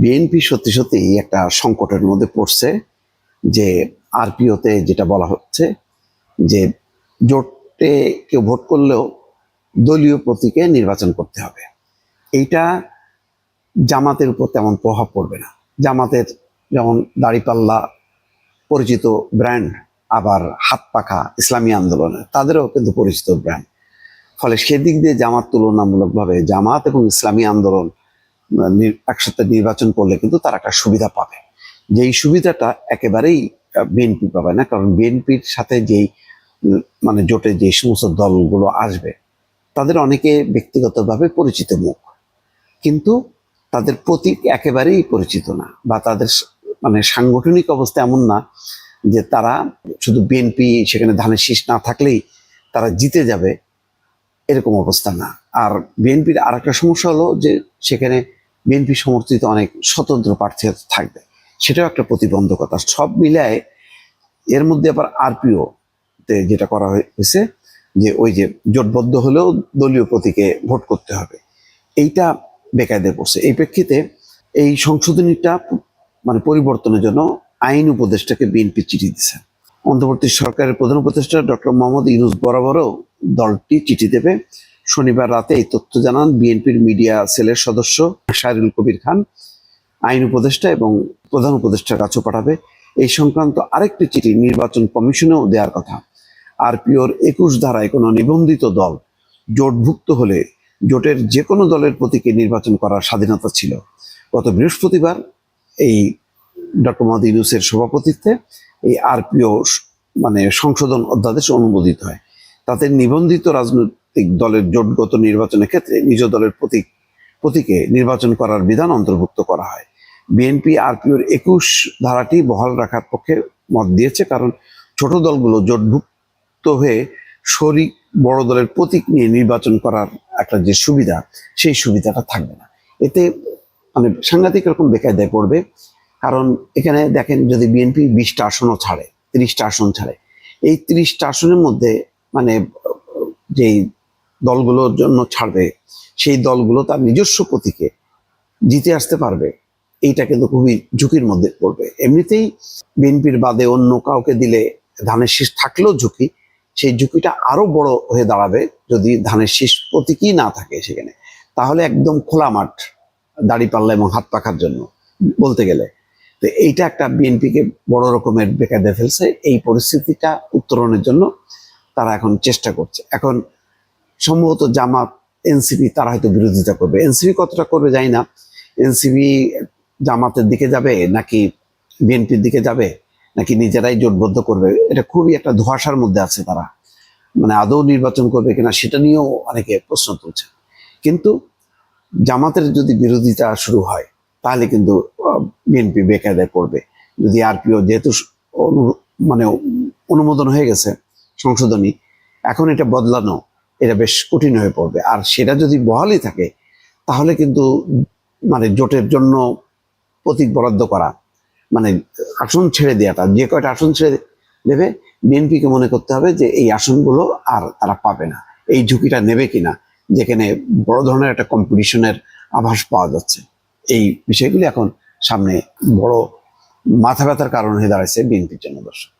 BNP সত্যি সত্যি একটা সংকটের মধ্যে পড়ছে যে আরপিওতে যেটা বলা হচ্ছে যে জোটে কেউ ভোট করলেও দলীয় প্রতীকে নির্বাচন করতে হবে। এইটা জামাতের উপর তেমন প্রভাব পড়বে না। জামাতের যেমন দাড়িপাল্লা পরিচিত ব্র্যান্ড, আবার হাত পাখা ইসলামী আন্দোলনের তাদেরও কিন্তু পরিচিত ব্র্যান্ড। ফলে সেদিক দিয়ে জামাত তুলনামূলকভাবে জামাত এবং ইসলামী আন্দোলন একসাথে নির্বাচন করলে কিন্তু তারা একটা সুবিধা পাবে। যেই সুবিধাটা একেবারেই বিএনপি পাবে না, কারণ বিএনপির সাথে যেই মানে জোটে যে সমস্ত দলগুলো আসবে, তাদের অনেকে ব্যক্তিগতভাবে পরিচিত মুখ। কিন্তু তাদের প্রতীক একেবারেই পরিচিত না, বা তাদের মানে সাংগঠনিক অবস্থা এমন না যে তারা শুধু বিএনপি সেখানে ধানের শীষ না থাকলেই তারা জিতে যাবে, এরকম অবস্থা না। আর বিএনপির আর একটা সমস্যা হলো যে সেখানে বিএনপি সমর্থিত অনেক স্বতন্ত্র প্রার্থী থাকবে। সেটাও একটা প্রতিবন্ধকতা। সব মিলায় এর মধ্যে আবার আরপিও তে যেটা করা হয়েছে যে ওই যে জোটবদ্ধ হলেও দলীয় প্রতীকে ভোট করতে হবে। এইটা বেকায়দে পড়ছে। এই প্রেক্ষিতে এই সংশোধনীটা মানে পরিবর্তনের জন্য আইন উপদেষ্টাকে বিএনপি চিঠি দিছে। অন্তর্বর্তী সরকারের প্রধান উপদেষ্টা ডক্টর মোহাম্মদ ইউনুস বরাবরও দলটি চিঠি দেবে। শনিবার রাতে এই তথ্য জানান বিএনপির মিডিয়া সেলের সদস্য শাহরুল কবির খান। আইন উপদেষ্টা এবং প্রধান উপদেষ্টার কাছেও পাঠাবে। এই সংক্রান্ত আরেকটি চিঠি নির্বাচন কমিশনেও দেওয়ার কথা। আরপিওর একুশ ধারায় কোনো নিবন্ধিত দল জোটভুক্ত হলে জোটের যে কোনো দলের প্রতীকে নির্বাচন করার স্বাধীনতা ছিল। গত বৃহস্পতিবার এই ডক্টর মোহাম্মদ ইউনুসের সভাপতিত্বে এই আরপিও মানে সংশোধন অধ্যাদেশ অনুমোদিত হয়। তাতে নিবন্ধিত রাজনৈতিক দলের জোটগত নির্বাচনের ক্ষেত্রে নিজ দলের প্রতীক, প্রতীকে নির্বাচন করার বিধান অন্তর্ভুক্ত করা হয়। বিএনপি আরপিওর একুশ ধারাটি বহাল রাখার পক্ষে মত দিয়েছে কারণ ছোট দলগুলো জোটভুক্ত হয়ে শরিক বড় দলের প্রতীক নিয়ে নির্বাচন করার একটা যে সুবিধা, সেই সুবিধাটা থাকবে না। এতে মানে সাংঘাতিক রকম বেকায়দায় পড়বে কারণ এখানে দেখেন যদি বিএনপি বিশটা আসনও ছাড়ে, তিরিশটা আসন ছাড়ে, এই তিরিশটা আসনের মধ্যে মানে যেই দলগুলোর জন্য ছাড়বে, সেই দলগুলো তার নিজস্ব প্রতীকে জিতে আসতে পারবে। এইটা কিন্তু খুবই ঝুঁকির মধ্যে পড়বে। এমনিতেই বিএনপির বাদে অন্য কাউকে দিলে ধানের শীষ থাকলেও ঝুঁকি, সেই ঝুঁকিটা আরও বড় হয়ে দাঁড়াবে যদি ধানের শীষ প্রতীকই না থাকে সেখানে। তাহলে একদম খোলা মাঠ দাড়ি পাল্লা এবং হাত পাখার জন্য বলতে গেলে। তো এইটা একটা বিএনপিকে বড় রকমের বেকায়দা ফেলছে। এই পরিস্থিতিটা উত্তরণের জন্য তারা এখন চেষ্টা করছে। এখন সম্ভবত জামাত এনসিপি তারা হয়তো বিরোধিতা করবে। এনসিপি কতটা করবে জানি না। এনসিপি জামাতের দিকে যাবে নাকি বিএনপির দিকে যাবে নাকি নিজেরাই জোটবদ্ধ করবে? এটা খুবই একটা ধোঁয়াশার মধ্যে আছে তারা। মানে আদৌ নির্বাচন করবে কিনা সেটা নিয়েও অনেকে প্রশ্ন তুলছে। কিন্তু জামাতের যদি বিরোধিতা শুরু হয়, তাহলে কিন্তু বিএনপি বেকায়দায় করবে যদি আরপিও যেহেতু মানে অনুমোদন হয়ে গেছে সংশোধনী, এখন এটা বদলানো এটা বেশ কঠিন হয়ে পড়বে। আর সেটা যদি বহালই থাকে, তাহলে কিন্তু মানে জোটের জন্য প্রতীক বরাদ্দ করা মানে আসন ছেড়ে দেওয়াটা যে কয়টা আসন ছেড়ে দেবে, বিএনপিকে মনে করতে হবে যে এই আসনগুলো আর তারা পাবে না, এই ঝুঁকিটা নেবে কিনা, যেখানে বড় ধরনের একটা কম্পিটিশনের আভাস পাওয়া যাচ্ছে। এই বিষয়গুলি এখন সামনে বড় মাথা ব্যথার কারণ হয়ে দাঁড়াচ্ছে বিএনপির জন্য দর্শক।